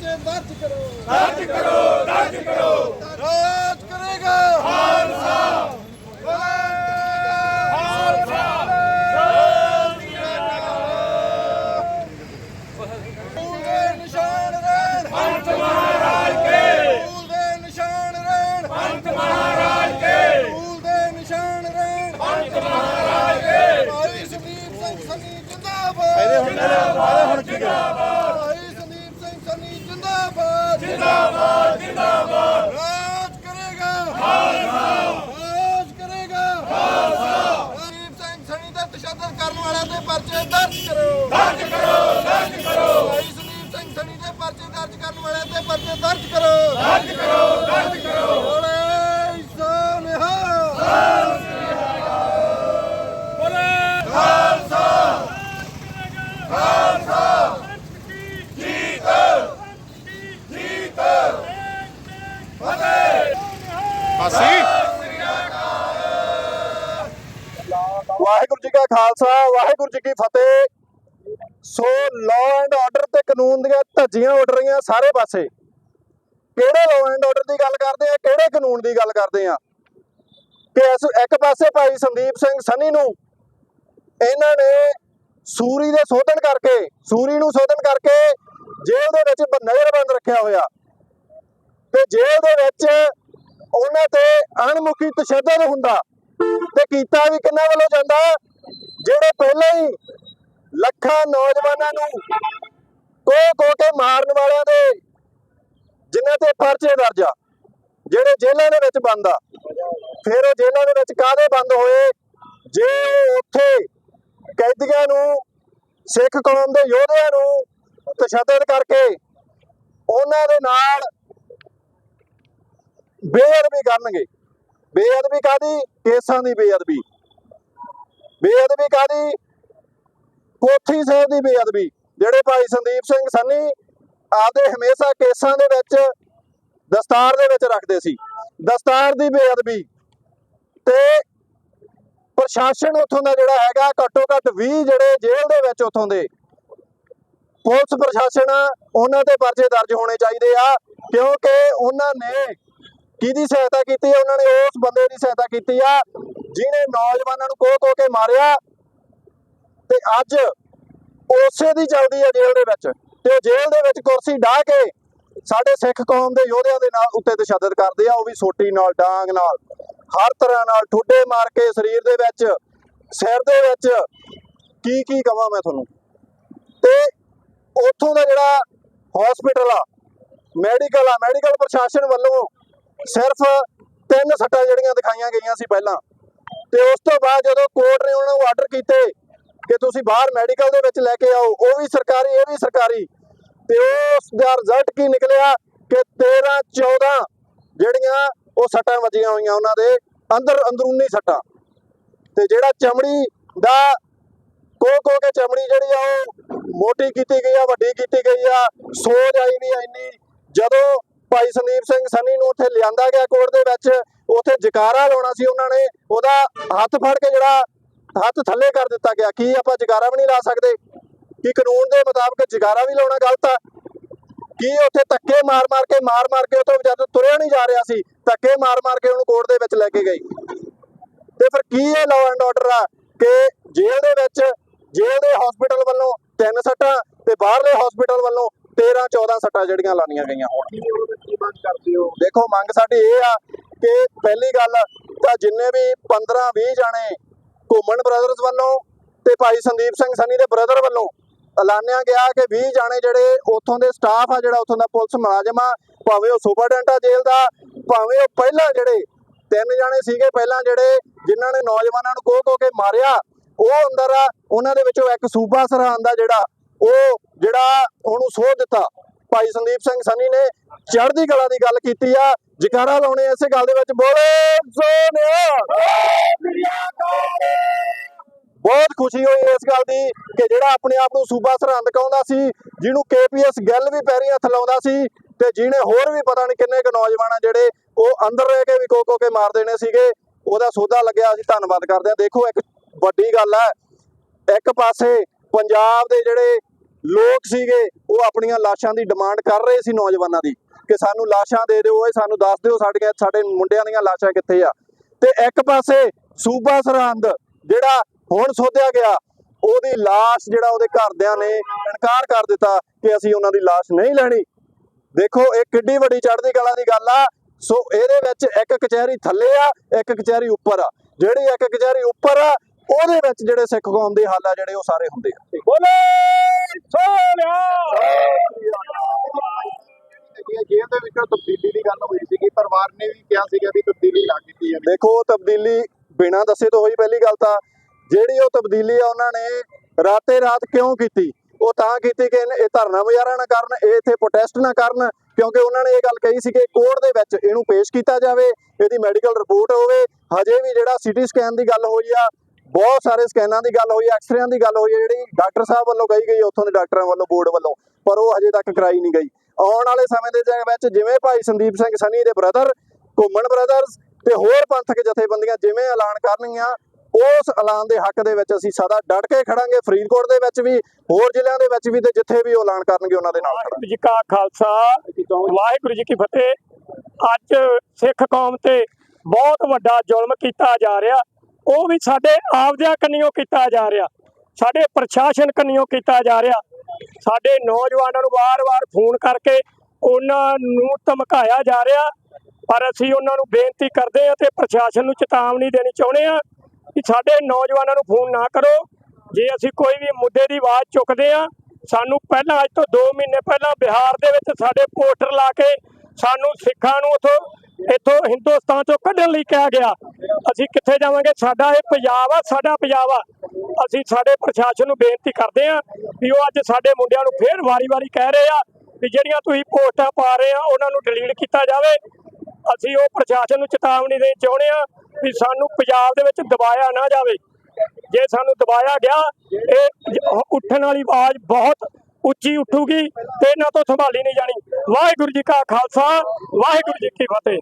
Tático, Tático! ਅਸੀਂ ਵਾਹਿਗੁਰੂ ਜੀ ਕਾ ਖਾਲਸਾ, ਵਾਹਿਗੁਰੂ ਜੀ ਕੀ ਫਤਿਹ। ਸੋ law and order ਤੇ ਕਾਨੂੰਨ ਦੀਆਂ ਧੱਜੀਆਂ ਉੱਡ ਰਹੀਆਂ ਸਾਰੇ ਪਾਸੇ। ਕਿਹੜੇ ਲਾਅ ਐਂਡ ਆਰਡਰ ਦੀ ਗੱਲ ਕਰਦੇ ਆ, ਕਿਹੜੇ ਕਾਨੂੰਨ ਦੀ ਗੱਲ ਕਰਦੇ ਆ? ਕਿ ਇਸ ਇੱਕ ਪਾਸੇ ਭਾਈ ਸੰਦੀਪ ਸਿੰਘ ਸਨੀ ਨੂੰ ਇਹਨਾਂ ਨੇ ਸੂਰੀ ਦੇ ਸੋਧਨ ਕਰਕੇ, ਸੂਰੀ ਨੂੰ ਸੋਧਨ ਕਰਕੇ ਜੇਲ੍ਹ ਦੇ ਵਿੱਚ ਬ- ਨਜ਼ਰਬੰਦ ਰੱਖਿਆ ਹੋਇਆ। ਤੇ ਜੇਲ੍ਹ ਦੇ ਵਿੱਚ ਉਹਨਾਂ ਤੇ ਅਣਮੁਖੀ ਤਸ਼ੱਦਦ ਹੁੰਦਾ ਤੇ ਕੀਤਾ ਵੀ ਕਿੰਨਾ ਵੱਲੋਂ ਜਾਂਦਾ? ਜਿਹੜੇ ਪਹਿਲਾਂ ਹੀ ਲੱਖਾਂ ਨੌਜਵਾਨਾਂ ਨੂੰ ਕੋ ਕੋ ਕੇ ਮਾਰਨ ਵਾਲਿਆਂ ਦੇ, ਜਿਨ੍ਹਾਂ ਤੇ ਪਰਚੇ ਦਰਜ ਆ, ਜਿਹੜੇ ਜੇਲ੍ਹਾਂ ਦੇ ਵਿੱਚ ਬੰਦ ਆ। ਫਿਰ ਉਹ ਜੇਲ੍ਹਾਂ ਦੇ ਵਿੱਚ ਕਾਹਦੇ ਬੰਦ ਹੋਏ? ਜੇ ਉੱਥੇ ਕੈਦੀਆਂ ਨੂੰ, ਸਿੱਖ ਕੌਮ ਦੇ ਯੋਧਿਆਂ ਨੂੰ ਤਸ਼ੱਦਦ ਕਰਕੇ ਉਹਨਾਂ ਦੇ ਨਾਲ ਬੇਅਦਬੀ ਕਰਨਗੇ। ਬੇਅਦਬੀ ਕਾਦੀ ਕੇਸਾਂ ਦੀ ਬੇਅਦਬੀ। ਬੇਅਦਬੀ ਕਾਦੀ ਕੋਠੀ ਸਾਹਿਬ ਦੀ ਬੇਅਦਬੀ। ਜਿਹੜੇ ਭਾਈ ਸੰਦੀਪ ਸਿੰਘ ਸੰਨੀ ਆਪਦੇ ਹਮੇਸ਼ਾ ਕੇਸਾਂ ਦੇ ਵਿੱਚ, ਦਸਤਾਰ ਦੇ ਵਿੱਚ ਰੱਖਦੇ ਸੀ। ਦਸਤਾਰ ਦੀ ਬੇਅਦਬੀ ਤੇ ਪ੍ਰਸ਼ਾਸਨ ਉਥੋਂ ਦਾ ਜਿਹੜਾ ਹੈਗਾ, ਘੱਟੋ ਘੱਟ 20 ਜਿਹੜੇ ਜੇਲ੍ਹ ਦੇ ਵਿੱਚ ਉਥੋਂ ਦੇ। ਪੁਲਿਸ ਪ੍ਰਸ਼ਾਸਨ ਉਹਨਾਂ ਤੇ ਪਰਚੇ ਦਰਜ ਹੋਣੇ ਚਾਹੀਦੇ ਆ, ਕਿਉਂਕਿ ਉਹਨਾਂ ਨੇ ਕਿਹਦੀ ਸਹਾਇਤਾ ਕੀਤੀ ਹੈ ਉਹਨਾਂ ਨੇ? ਉਸ ਬੰਦੇ ਦੀ ਸਹਾਇਤਾ ਕੀਤੀ ਆ, ਜਿਹਨੇ ਨੌਜਵਾਨਾਂ ਨੂੰ ਕੋਹ ਕੋਹ ਕੇ ਮਾਰਿਆ। ਤੇ ਅੱਜ ਉਸੇ ਦੀ ਚੱਲਦੀ ਹੈ ਜੇਲ੍ਹ ਦੇ ਵਿੱਚ। ਤੇ ਉਹ ਜੇਲ੍ਹ ਦੇ ਵਿੱਚ ਕੁਰਸੀ ਢਾਹ ਕੇ ਸਾਡੇ ਸਿੱਖ ਕੌਮ ਦੇ ਯੋਧਿਆਂ ਦੇ ਨਾਲ ਉੱਤੇ ਤਸ਼ੱਦਦ ਕਰਦੇ ਆ। ਉਹ ਵੀ ਸੋਟੀ ਨਾਲ, ਡਾਂਗ ਨਾਲ, ਹਰ ਤਰ੍ਹਾਂ ਨਾਲ ਠੁੱਡੇ ਮਾਰ ਕੇ ਸਰੀਰ ਦੇ ਵਿੱਚ, ਸਿਰ ਦੇ ਵਿੱਚ ਕੀ ਕੀ ਕਵਾਂ ਮੈਂ ਤੁਹਾਨੂੰ? ਤੇ ਉੱਥੋਂ ਦਾ ਜਿਹੜਾ ਹਸਪੀਟਲ ਆ ਮੈਡੀਕਲ ਆ ਮੈਡੀਕਲ ਪ੍ਰਸ਼ਾਸਨ ਵੱਲੋਂ ਸਿਰਫ ਤਿੰਨ ਸੱਟਾਂ ਜਿਹੜੀਆਂ ਦਿਖਾਈਆਂ ਗਈਆਂ ਸੀ ਪਹਿਲਾਂ। ਤੇ ਉਸ ਤੋਂ ਬਾਅਦ ਜਦੋਂ ਕੋਰਟ ਨੇ ਉਹਨਾਂ ਨੂੰ ਆਰਡਰ ਕੀਤੇ ਕਿ ਤੁਸੀਂ ਬਾਹਰ ਮੈਡੀਕਲ ਦੇ ਵਿੱਚ ਲੈ ਕੇ ਆਓ, ਉਹ ਵੀ ਸਰਕਾਰੀ, ਇਹ ਵੀ ਸਰਕਾਰੀ, ਤੇ ਉਸ ਦਾ ਰਿਜ਼ਲਟ ਕੀ ਨਿਕਲਿਆ ਕਿ 13 14 ਜਿਹੜੀਆਂ ਉਹ ਸੱਟਾਂ ਵੱਜੀਆਂ ਹੋਈਆਂ ਉਹਨਾਂ ਦੇ, ਅੰਦਰ ਅੰਦਰੂਨੀ ਸੱਟਾਂ। ਤੇ ਜਿਹੜਾ ਚਮੜੀ ਦਾ ਕੋ ਕੋ ਕੇ ਚਮੜੀ ਜਿਹੜੀ ਆ ਉਹ ਮੋਟੀ ਕੀਤੀ ਗਈ ਆ, ਵੱਡੀ ਕੀਤੀ ਗਈ ਆ, ਸੋਜ ਆਈ ਵੀ ਆ ਇੰਨੀ, ਜਦੋਂ ਭਾਈ ਸੰਦੀਪ ਸਿੰਘ ਸਨੀ ਨੂੰ ਉੱਥੇ ਲਿਆਂਦਾ ਗਿਆ ਕੋਰਟ ਦੇ ਵਿੱਚ। ਉੱਥੇ ਜਕਾਰਾ ਲਾਉਣਾ ਸੀ ਉਹਨਾਂ ਨੇ। ਉਹਦਾ ਹੱਥ ਫੜ ਕੇ ਜਿਹੜਾ ਹੱਥ ਥੱਲੇ ਕਰ ਦਿੱਤਾ ਗਿਆ। ਕੀ ਆਪਾਂ ਜਕਾਰਾ ਵੀ ਨਹੀਂ ਲਾ ਸਕਦੇ? ਕਿ ਕਾਨੂੰਨ ਦੇ ਮੁਤਾਬਕ ਜਕਾਰਾ ਵੀ ਲਾਉਣਾ ਗਲਤ ਆ? ਕੀ ਉੱਥੇ ਧੱਕੇ ਮਾਰ ਮਾਰ ਕੇ ਮਾਰ ਮਾਰ ਕੇ ਉੱਥੋਂ ਜਦ ਤੁਰਿਆ ਨਹੀਂ ਜਾ ਰਿਹਾ ਸੀ, ਧੱਕੇ ਮਾਰ ਮਾਰ ਕੇ ਉਹਨੂੰ ਕੋਰਟ ਦੇ ਵਿੱਚ ਲੈ ਕੇ ਗਈ। ਤੇ ਫਿਰ ਕੀ ਇਹ ਲਾਅ ਐਂਡ ਆਰਡਰ ਆ? ਕਿ ਜੇਲ੍ਹ ਦੇ ਵਿੱਚ, ਜੇਲ੍ਹ ਦੇ ਹਸਪੀਟਲ ਵੱਲੋਂ ਤਿੰਨ ਸੱਟਾਂ ਤੇ ਬਾਹਰਲੇ ਹਸਪੀਟਲ ਵੱਲੋਂ 13 14 ਸੱਟਾਂ ਜਿਹੜੀਆਂ ਲਾਣੀਆਂ ਗਈਆਂ ਹੋਣ। ਦੇਖੋ ਮੰਗ ਸਾਡੀ ਇਹ ਆ ਕਿ ਪਹਿਲੀ ਗੱਲ ਤਾਂ ਜਿੰਨੇ ਵੀ 15 20 ਜਾਣੇ ਘੁੰਮਣ ਬ੍ਰਦਰਸ ਵੱਲੋਂ ਤੇ ਭਾਈ ਸੰਦੀਪ ਸਿੰਘ ਸੰਨੀ ਦੇ ਬ੍ਰਦਰ ਵੱਲੋਂ ਐਲਾਨਿਆ ਗਿਆ ਕਿ 20 ਜਾਣੇ ਜਿਹੜੇ ਉੱਥੋਂ ਦੇ ਸਟਾਫ ਆ ਜਿਹੜਾ ਉੱਥੋਂ ਦਾ ਪੁਲਿਸ ਮੁਲਾਜ਼ਮ ਆ ਭਾਵੇਂ ਉਹ ਸੁਪਰਡੈਂਟ ਆ ਜੇਲ੍ਹ ਦਾ ਭਾਵੇਂ ਉਹ ਪਹਿਲਾਂ ਜਿਹੜੇ ਤਿੰਨ ਜਾਣੇ ਸੀਗੇ ਪਹਿਲਾਂ ਜਿਹੜੇ ਜਿਨ੍ਹਾਂ ਨੇ ਨੌਜਵਾਨਾਂ ਨੂੰ ਕੋਹ ਕੋਹ ਕੇ ਮਾਰਿਆ ਉਹ ਅੰਦਰ ਆ ਉਹਨਾਂ ਦੇ ਵਿੱਚੋਂ ਇੱਕ ਸੂਬਾ ਸਰਹੰਦ ਦਾ ਜਿਹੜਾ ਉਹ ਜਿਹੜਾ ਉਹਨੂੰ ਸੋਧ ਦਿੱਤਾ, ਭਾਈ ਸੰਦੀਪ ਸਿੰਘ ਸੰਨੀ ਨੇ ਚੜ੍ਹਦੀ ਕਲਾ ਦੀ ਗੱਲ ਕੀਤੀ ਆ, ਜਕਾਰਾ ਲਾਉਣੇ ਇਸੇ ਗੱਲ ਦੇ ਵਿੱਚ, ਬੋਲੇ ਸੋਨਿਆ ਬਹੁਤ ਖੁਸ਼ੀ ਹੋਈ ਇਸ ਗੱਲ ਦੀ ਕਿ ਜਿਹੜਾ ਆਪਣੇ ਆਪ ਨੂੰ ਸੂਬਾ ਸਰਹੰਦ ਕਹਿੰਦਾ ਸੀ, ਜਿਹਨੂੰ ਕੇਪੀਐਸ ਗੱਲ ਵੀ ਪੈਰੀ ਹੱਥ ਲਾਉਂਦਾ ਸੀ ਤੇ ਜਿਹਨੇ ਹੋਰ ਵੀ ਪਤਾ ਨਹੀਂ ਕਿੰਨੇ ਕੁ ਨੌਜਵਾਨ ਆ ਜਿਹੜੇ ਉਹ ਅੰਦਰ ਰਹਿ ਕੇ ਵੀ ਕੋ ਕੋ ਕੇ ਮਾਰ ਦੇਣੇ ਸੀਗੇ, ਉਹਦਾ ਸੌਦਾ ਲੱਗਿਆ ਅਸੀਂ ਧੰਨਵਾਦ ਕਰਦੇ ਹਾਂ। ਦੇਖੋ ਇੱਕ ਵੱਡੀ ਗੱਲ ਹੈ, ਇੱਕ ਪਾਸੇ ਪੰਜਾਬ ਦੇ ਜਿਹੜੇ ਲੋਕ ਸੀਗੇ, ਉਹ ਆਪਣੀਆਂ ਲਾਸ਼ਾਂ ਦੀ ਡਿਮਾਂਡ ਕਰ ਰਹੇ ਸੀ ਨੌਜਵਾਨਾਂ ਦੀ ਕਿ ਸਾਨੂੰ ਲਾਸ਼ਾਂ ਦੇ ਦਿਓ ਓਏ ਸਾਨੂੰ ਦੱਸ ਦਿਓ ਸਾਡੀਆਂ, ਸਾਡੇ ਮੁੰਡਿਆਂ ਦੀਆਂ ਲਾਸ਼ਾਂ ਕਿੱਥੇ ਆ। ਤੇ ਇੱਕ ਪਾਸੇ ਸੂਬਾ ਸਰਹੰਦ, ਜਿਹੜਾ ਹੁਣ ਸੋਧਿਆ ਗਿਆ, ਉਹਦੀ ਲਾਸ਼ ਜਿਹੜਾ ਉਹਦੇ ਘਰਦਿਆਂ ਨੇ ਇਨਕਾਰ ਕਰ ਦਿੱਤਾ ਕਿ ਅਸੀਂ ਉਹਨਾਂ ਦੀ ਲਾਸ਼ ਨਹੀਂ ਲੈਣੀ। ਦੇਖੋ, ਇਹ ਕਿੱਡੀ ਵੱਡੀ ਚੜ੍ਹਦੀ ਕਲਾ ਦੀ ਗੱਲ ਆ। ਸੋ ਇਹਦੇ ਵਿੱਚ ਇੱਕ ਕਚਹਿਰੀ ਥੱਲੇ ਆ, ਇੱਕ ਕਚਹਿਰੀ ਉੱਪਰ ਆ। ਜਿਹੜੀ ਇੱਕ ਕਚਹਿਰੀ ਉੱਪਰ ਆ ਉਹਦੇ ਵਿੱਚ ਜਿਹੜੇ ਸਿੱਖ ਕੌਮ ਦੇ ਹੱਲ ਆ ਜਿਹੜੇ ਉਹ ਸਾਰੇ ਹੁੰਦੇ ਆ। ਬੋਲੇ ਸੋਨਿਆ ਜੇਲ੍ਹ ਦੇ ਵਿੱਚੋਂ ਤਬਦੀਲੀ ਦੀ ਗੱਲ ਹੋਈ ਸੀਗੀ ਪਰਿਵਾਰ ਨੇ ਵੀ ਕਿਹਾ ਸੀਗਾ ਵੀ ਤਬਦੀਲੀ ਲੱਗ ਕੀਤੀ ਹੈ ਦੇਖੋ ਉਹ ਤਬਦੀਲੀ ਬਿਨਾਂ ਦੱਸੇ ਤੋਂ ਹੋਈ ਪਹਿਲੀ ਗੱਲ ਤਾਂ ਜਿਹੜੀ ਉਹ ਤਬਦੀਲੀ ਆ ਉਹਨਾਂ ਨੇ ਰਾਤੇ ਰਾਤ ਕਿਉਂ ਕੀਤੀ? ਉਹ ਤਾਂ ਕੀਤੀ ਕਿ ਇਹ ਧਰਨਾ ਮੁਜ਼ਾਹਰਾ ਨਾ ਕਰਨ ਇਹ ਇੱਥੇ ਪ੍ਰੋਟੈਸਟ ਨਾ ਕਰਨ ਕਿਉਂਕਿ ਉਹਨਾਂ ਨੇ ਇਹ ਗੱਲ ਕਹੀ ਸੀ ਕਿ ਕੋਰਟ ਦੇ ਵਿੱਚ ਇਹਨੂੰ ਪੇਸ਼ ਕੀਤਾ ਜਾਵੇ ਇਹਦੀ ਮੈਡੀਕਲ ਰਿਪੋਰਟ ਹੋਵੇ। ਹਜੇ ਵੀ ਜਿਹੜਾ ਸਿਟੀ ਸਕੈਨ ਦੀ ਗੱਲ ਹੋਈ ਆ ਬਹੁਤ ਸਾਰੇ ਸਕੈਨਾਂ ਦੀ ਗੱਲ ਹੋਈ, ਐਕਸਰੇਆਂ ਦੀ ਗੱਲ ਹੋਈ ਜਿਹੜੀ ਡਾਕਟਰ ਸਾਹਿਬ ਵੱਲੋਂ ਕਹੀ ਗਈ ਉੱਥੋਂ ਦੇ ਡਾਕਟਰਾਂ ਵੱਲੋਂ, ਬੋਰਡ ਵੱਲੋਂ, ਪਰ ਉਹ ਹਜੇ ਤੱਕ ਕਰਾਈ ਨਹੀਂ ਗਈ। ਆਉਣ ਵਾਲੇ ਸਮੇਂ ਦੇ ਵਿੱਚ ਜਿਵੇਂ ਭਾਈ ਸੰਦੀਪ ਸਿੰਘ ਸਨੀ ਦੇ ਬ੍ਰਦਰ ਘੁੰਮਣ ਬ੍ਰਦਰਸ ਤੇ ਹੋਰ ਪੰਥਕ ਜਥੇਬੰਦੀਆਂ ਜਿਵੇਂ ਐਲਾਨ ਕਰਨਗੀਆਂ, ਉਸ ਐਲਾਨ ਦੇ ਹੱਕ ਦੇ ਵਿੱਚ ਅਸੀਂ ਸਦਾ ਡਟ ਕੇ ਖੜਾਂਗੇ। ਫਰੀਦਕੋਟ ਦੇ ਵਿੱਚ ਵੀ, ਹੋਰ ਜ਼ਿਲ੍ਹਿਆਂ ਦੇ ਵਿੱਚ ਵੀ ਤੇ ਜਿੱਥੇ ਵੀ ਉਹ ਐਲਾਨ ਕਰਨਗੇ, ਉਹਨਾਂ ਦੇ ਨਾਲ ਖੜਾਂਗੇ। ਜੀ ਕਾ ਖਾਲਸਾ, ਵਾਹਿਗੁਰੂ ਜੀ ਕੀ ਫਤਿਹ। ਅੱਜ ਸਿੱਖ ਕੌਮ ਤੇ ਬਹੁਤ ਵੱਡਾ ਜ਼ੁਲਮ ਕੀਤਾ ਜਾ ਰਿਹਾ। ਉਹ ਵੀ ਸਾਡੇ ਆਪਦਿਆਂ ਕੰਨਿਓ ਕੀਤਾ ਜਾ ਰਿਹਾ। ਸਾਡੇ ਪ੍ਰਸ਼ਾਸਨ ਕੰਨਿਓ ਕੀਤਾ ਜਾ ਰਿਹਾ। ਸਾਡੇ ਨੌਜਵਾਨਾਂ ਨੂੰ ਵਾਰ-ਵਾਰ ਫੋਨ ਕਰਕੇ ਉਹਨਾਂ ਨੂੰ ਧਮਕਾਇਆ ਜਾ ਰਿਹਾ। ਪਰ ਅਸੀਂ ਉਹਨਾਂ ਨੂੰ ਬੇਨਤੀ ਕਰਦੇ ਹਾਂ ਤੇ ਪ੍ਰਸ਼ਾਸਨ ਨੂੰ ਚੇਤਾਵਨੀ ਦੇਣੀ ਚਾਹੁੰਦੇ ਹਾਂ ਕਿ ਸਾਡੇ ਨੌਜਵਾਨਾਂ ਨੂੰ ਫੋਨ ਨਾ ਕਰੋ। ਜੇ ਅਸੀਂ ਕੋਈ ਵੀ ਮੁੱਦੇ ਦੀ ਆਵਾਜ਼ ਚੁੱਕਦੇ ਹਾਂ, ਸਾਨੂੰ ਪਹਿਲਾਂ ਅੱਜ ਤੋਂ 2 ਮਹੀਨੇ ਪਹਿਲਾਂ ਬਿਹਾਰ ਦੇ ਵਿੱਚ ਸਾਡੇ ਪੋਸਟਰ ਲਾ ਕੇ ਸਾਨੂੰ ਸਿੱਖਾਂ ਨੂੰ ਉਥੋਂ ਇੱਥੋਂ ਹਿੰਦੁਸਤਾਨ 'ਚੋਂ ਕੱਢਣ ਲਈ ਕਿਹਾ ਗਿਆ। ਅਸੀਂ ਕਿੱਥੇ ਜਾਵਾਂਗੇ? ਸਾਡਾ ਇਹ ਪੰਜਾਬ ਆ, ਸਾਡਾ ਪੰਜਾਬ ਆ। ਅਸੀਂ ਸਾਡੇ ਪ੍ਰਸ਼ਾਸਨ ਨੂੰ ਬੇਨਤੀ ਕਰਦੇ ਆ ਵੀ ਉਹ ਅੱਜ ਸਾਡੇ ਮੁੰਡਿਆਂ ਨੂੰ ਫੇਰ ਵਾਰੀ-ਵਾਰੀ ਕਹਿ ਰਹੇ ਆ ਵੀ ਜਿਹੜੀਆਂ ਤੁਸੀਂ ਪੋਸਟਾਂ ਪਾ ਰਹੇ ਆ, ਉਹਨਾਂ ਨੂੰ ਡਿਲੀਟ ਕੀਤਾ ਜਾਵੇ। ਅਸੀਂ ਉਹ ਪ੍ਰਸ਼ਾਸਨ ਨੂੰ ਚੇਤਾਵਨੀ ਦੇਣੀ ਚਾਹੁੰਦੇ ਆ ਵੀ ਸਾਨੂੰ ਪੰਜਾਬ ਦੇ ਵਿੱਚ ਦਬਾਇਆ ਨਾ ਜਾਵੇ। ਜੇ ਸਾਨੂੰ ਦਬਾਇਆ ਗਿਆ, ਇਹ ਉੱਠਣ ਵਾਲੀ ਆਵਾਜ਼ ਬਹੁਤ ਉੱਚੀ ਉੱਠੂਗੀ ਤੇ ਇਹਨਾਂ ਤੋਂ ਸੰਭਾਲੀ ਨਹੀਂ ਜਾਣੀ। ਵਾਹਿਗੁਰੂ ਜੀ ਕਾ ਖਾਲਸਾ, ਵਾਹਿਗੁਰੂ ਜੀ ਕੀ ਫਤਿਹ।